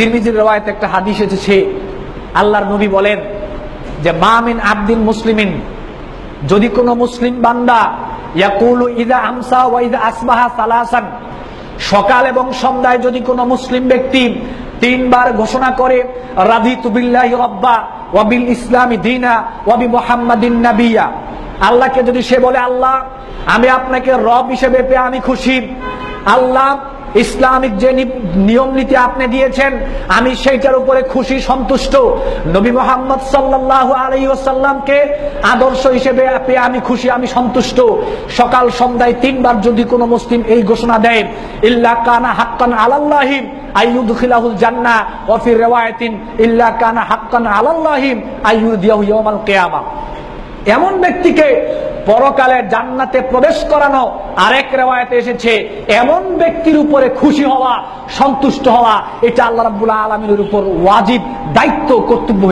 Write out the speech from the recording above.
তিরমিজির রওয়ায়তে একটা হাদিস এসেছে। আল্লাহর নবী বলেন যে মামিন আব্দিন মুসলিমিন। যদি কোনো মুসলিম বান্দা ইয়াকুলু ইদা আমসা ওয়া ইদা আসবাহা সালাসান, সকাল এবং সন্ধ্যায় যদি কোনো মুসলিম ব্যক্তি তিনবার ঘোষণা করে রাদিতু বিল্লাহি রব্বা ওয়া বিল ইসলামি দিনা ওয়া বি মুহাম্মাদিন নাবিয়া। আল্লাহকে যদি সে বলে, আল্লাহ, আমি আপনাকে রব হিসেবে পেয়ে আমি খুশি। আল্লাহ ইসলামিক যে নিয়ম নীতি আপনি দিয়েছেন, আমি সেইটার উপরে খুশি, সন্তুষ্ট। নবী মোহাম্মদ সাল্লাল্লাহু আলাইহি ওয়াসাল্লামকে আদর্শ হিসেবে আমি খুশি, আমি সন্তুষ্ট। সকাল সন্ধ্যায় তিনবার যদি কোনো মুসলিম এই ঘোষণা দেয়, ইল্লা কানা হাক্কান আলাল্লাহি আইয়ুদখিলাহুল জান্নাহ ওয়া ফি রিওয়ায়াতিন, ইল্লা কানা এমন ব্যক্তিকে পরকালে জান্নাতে প্রবেশ করানো আরেক রেওয়ায়তে এসেছে। এমন ব্যক্তির উপরে খুশি হওয়া, সন্তুষ্ট হওয়া, এটা আল্লাহ রাব্বুল আলামিনের উপর ওয়াজিব, দায়িত্ব, কর্তব্য